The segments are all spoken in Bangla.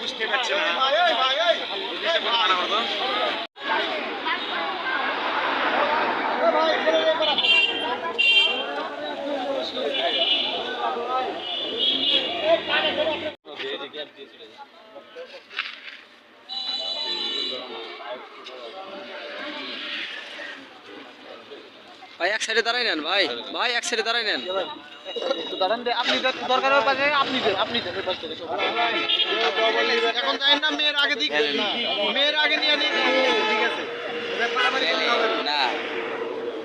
বুঝতে পারছে না। ভাই এক সাইডে দাঁড়াই নেন ভাই। ভাই এক সাইডে দাঁড়াই নেন। দে আপনি দরকার হবে পাশে আপনি দেন আপনি দেন এই পাশ থেকে এখন যাই না মেয়ের আগে দিক মেয়ের আগে নিয়ে দিক ঠিক আছে।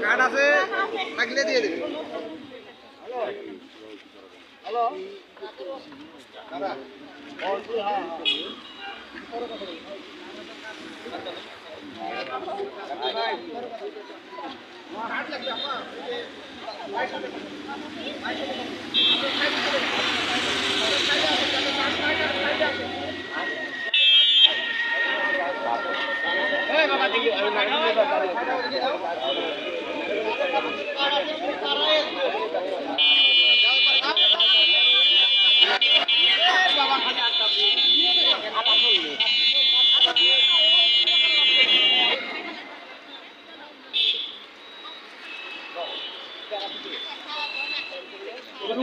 কার্ড আছে? থাকলে দিয়ে দেবে। Hey, Mama, thank you. I'm not going to do that.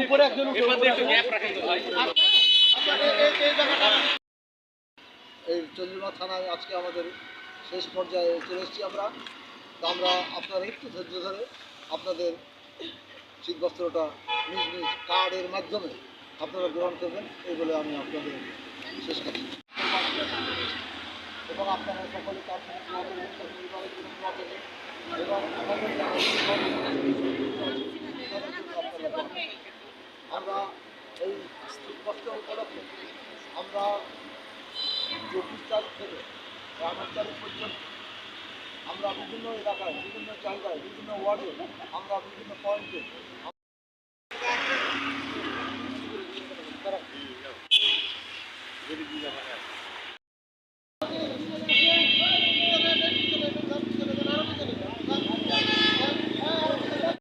উপরে একজন এই চন্দ্রিমা থানায় আজকে আমাদের শেষ পর্যায়ে চলে এসেছি আমরা। তো আমরা আপনারা একটু ধৈর্য ধরে আপনাদের শীতবস্ত্রটা নিজ নিজ কার্ডের মাধ্যমে আপনারা গ্রহণ করবেন এই বলে আমি আপনাদের শেষ করছি এবং আপনারা সকলে তার দোয়া করবেন, সকলে পরিবারের জন্য দোয়া করবেন। এবং আমাদের যারা আপনারা দোয়া করবেন। আমরা এই শীতবস্ত্র উপলক্ষে আমরা চব্বিশ তারিখ থেকে আঠাশ তারিখ পর্যন্ত আমরা বিভিন্ন এলাকায়, বিভিন্ন জায়গায়, বিভিন্ন ওয়ার্ডে আমরা বিভিন্ন পয়েন্টে